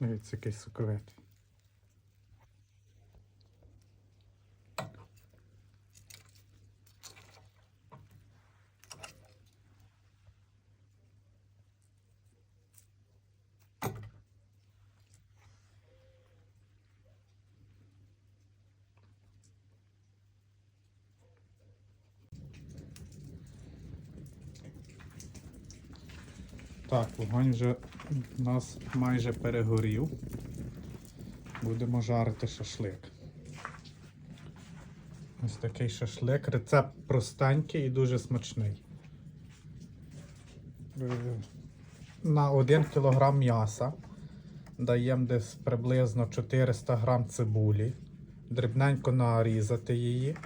Дивіться, який соковитий. Так, вогонь вже у нас майже перегорів. Будемо жарити шашлик. Ось такий шашлик. Рецепт простенький і дуже смачний. Е, На 1 кг м'яса даємо десь приблизно 400 г цибулі. Дрібненько нарізати її.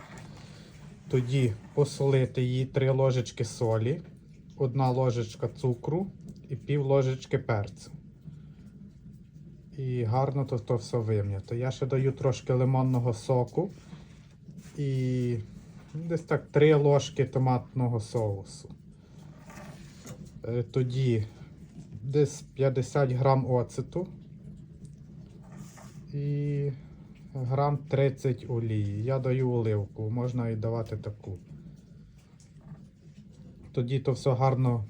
Тоді посолити її 3 ложечки солі, одна ложечка цукру і пів ложечки перцю. І гарно то, то все вим'яти. Я ще даю трошки лимонного соку і десь так 3 ложки томатного соусу. Е, Тоді десь 50 грам оцету і грам 30 олії. Я даю оливку, можна і давати таку. Тоді то все гарно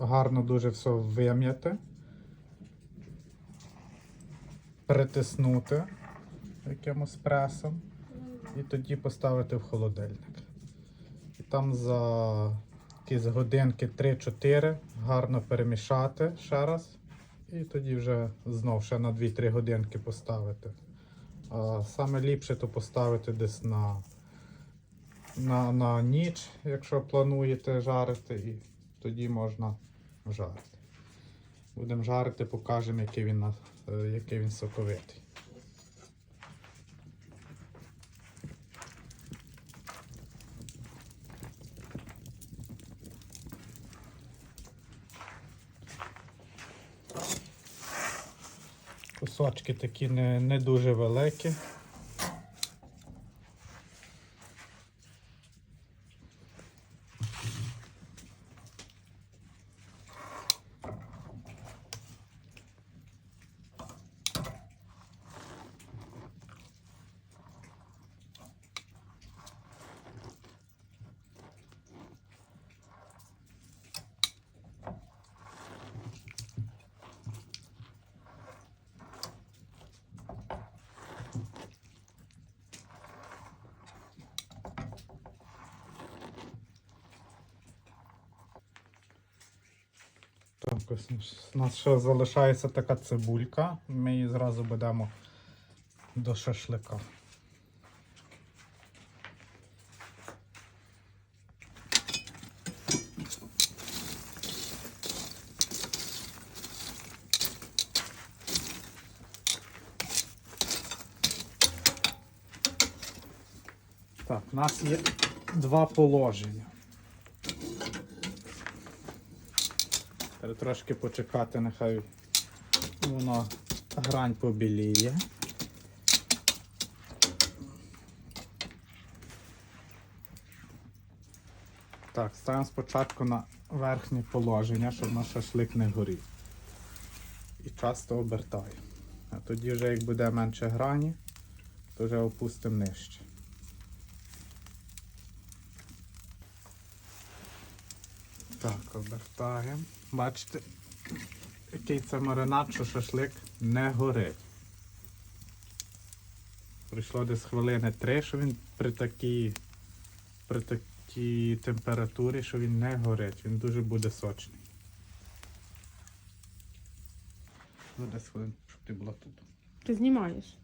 гарно дуже все вим'яти, притиснути якимось пресом і тоді поставити в холодильник. І там за якісь годинки 3-4 гарно перемішати ще раз. І тоді вже знов ще на 2-3 годинки поставити. А саме ліпше то поставити десь на, на, на ніч, якщо плануєте жарити, і тоді можна жарити. Будемо жарити, покажемо, який він, е, який він соковитий. Кусочки такі не, не дуже великі. Так, у нас ще залишається така цибулька. Ми її зразу будемо до шашлика. Так, у нас є два положення. Трошки почекати, нехай воно грань побіліє. Так, ставимо спочатку на верхнє положення, щоб наш шашлик не горів. І часто обертаємо. А тоді вже як буде менше грані, то вже опустимо нижче. Так, обертаємо. Бачите, який це маринад, що шашлик не горить. Прийшло десь хвилини три, що він при такій, при такій температурі, що він не горить. Він дуже буде сочний. Ну, десь хвилин, щоб ти була тут. Ти знімаєш?